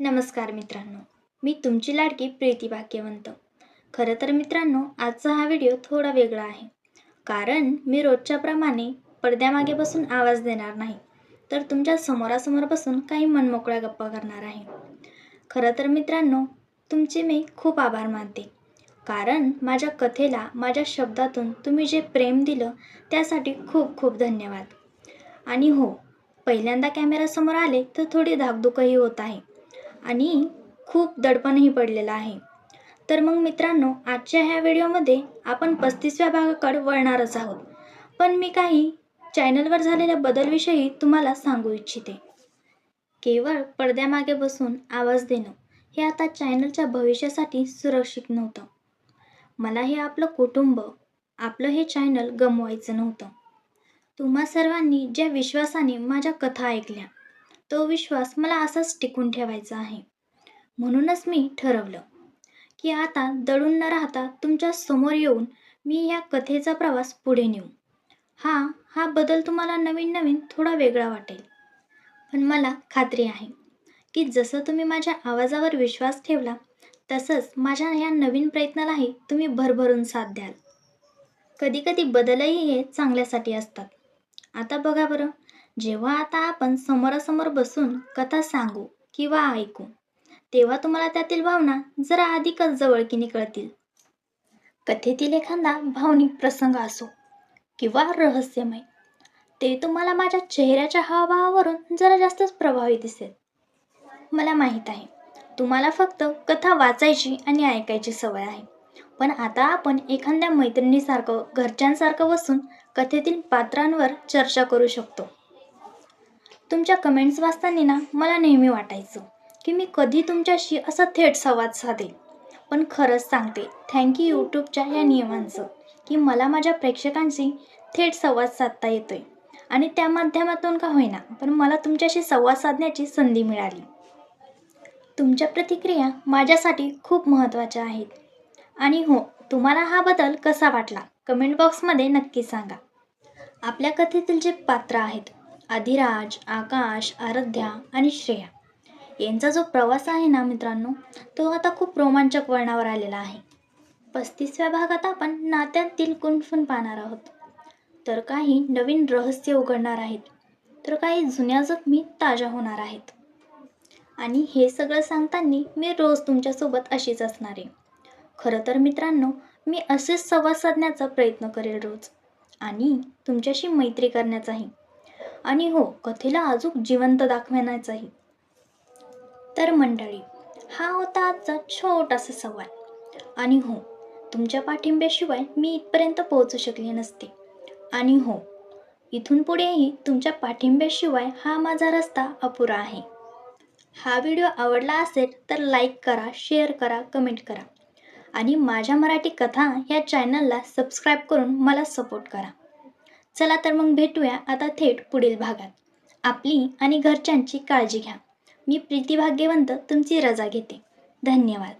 नमस्कार मित्रांनो. मी तुमची लाडकी प्रीती भाग्यवंत. खरं तर मित्रांनो आजचा हा व्हिडिओ थोडा वेगळा आहे. कारण मी रोजच्याप्रमाणे पडद्यामागे बसून आवाज देणार नाही तर तुमच्या समोरासमोर बसून काही मनमोकळ्या गप्पा करणार आहे. खरं तर मित्रांनो तुमचे मी खूप आभार मानते. कारण माझ्या कथेला माझ्या शब्दातून तुम्ही जे प्रेम दिलं त्यासाठी खूप खूप धन्यवाद. आणि हो पहिल्यांदा कॅमेरासमोर आले तर थोडी धाकधुकही होत आहे. आणि खूप दडपणही पडलेलं आहे. तर मग मित्रांनो आजच्या ह्या व्हिडिओमध्ये आपण पस्तीसव्या भागाकडे वळणारच आहोत. पण मी काही चॅनलवर झालेल्या बदलविषयी तुम्हाला सांगू इच्छिते. केवळ पडद्यामागे बसून आवाज देणं हे आता चॅनलच्या भविष्यासाठी सुरक्षित नव्हतं. मला हे आपलं कुटुंब आपलं हे चॅनल गमवायचं नव्हतं. तुम्हा सर्वांनी ज्या विश्वासाने माझ्या कथा ऐकल्या तो विश्वास मला असाच टिकून ठेवायचा आहे. म्हणूनच मी ठरवलं की आता दडून न राहता तुमच्यासमोर येऊन मी या कथेचा प्रवास पुढे नेऊ. हा हा बदल तुम्हाला नवीन नवीन थोडा वेगळा वाटेल. पण मला खात्री आहे की जसं तुम्ही माझ्या आवाजावर विश्वास ठेवला तसंच माझ्या या नवीन प्रयत्नालाही तुम्ही भरभरून साथ द्याल. कधीकधी बदलही हे चांगल्यासाठी असतात. आता बघा बरं जेव्हा आता आपण समोरासमोर बसून कथा सांगू किंवा ऐकू तेव्हा तुम्हाला त्यातील भावना जरा अधिकच जवळकीने कळतील. कथेतील एखादा भावनिक प्रसंग असो किंवा रहस्यमय ते तुम्हाला माझ्या चेहऱ्याच्या हावभावावरून जरा जास्तच प्रभावी दिसेल. मला माहीत आहे तुम्हाला फक्त कथा वाचायची आणि ऐकायची सवय आहे पण आता आपण एखाद्या मैत्रिणीसारखं घरच्यांसारखं बसून कथेतील पात्रांवर चर्चा करू शकतो. तुमच्या कमेंट्स वाचताना ना मला नेहमी वाटायचं की मी कधी तुमच्याशी असा थेट संवाद साधेल पण खरंच सांगते थँक्यू यूट्यूबच्या या नियमांचं की मला माझ्या प्रेक्षकांशी थेट संवाद साधता येतो आहे आणि त्या माध्यमातून का होईना पण मला तुमच्याशी संवाद साधण्याची संधी मिळाली. तुमच्या प्रतिक्रिया माझ्यासाठी खूप महत्त्वाच्या आहेत. आणि हो तुम्हाला हा बदल कसा वाटला? कमेंट बॉक्समध्ये नक्की सांगा. आपल्या कथेतील जे पात्र आहेत अधिराज आकाश आराध्या आणि श्रेया. यांचा जो प्रवास आहे ना मित्रांनो तो आता खूप रोमांचक वळणावर आलेला आहे. पस्तीसव्या भागात आपण नात्यातील गुंफून पाहणार आहोत. तर काही नवीन रहस्य उघडणार आहेत. तर काही जुन्या जखमी ताज्या होणार आहेत. आणि हे सगळं सांगताना मी रोज तुमच्यासोबत अशीच असणार आहे. खरं तर मित्रांनो मी असेच संवाद साधण्याचा प्रयत्न करेल रोज. आणि तुमच्याशी मैत्री करण्याचाही. आणि हो कथेला अजून जिवंत दाखवण्याचाही. तर मंडळी हा होता आजचा छोटासा सवाल. आणि हो तुमच्या पाठिंब्याशिवाय मी इथपर्यंत पोहोचू शकले नसते. आणि हो इथून पुढेही तुमच्या पाठिंब्याशिवाय हा माझा रस्ता अपुरा आहे. हा व्हिडिओ आवडला असेल तर लाईक करा शेअर करा कमेंट करा. आणि माझ्या मराठी कथा या चॅनलला सबस्क्राईब करून मला सपोर्ट करा. चला तर मग भेटूया आता थेट पुढील भागात. आपली आणि घरच्यांची काळजी घ्या. मी प्रीती भाग्यवंत तुमची रजा घेते. धन्यवाद.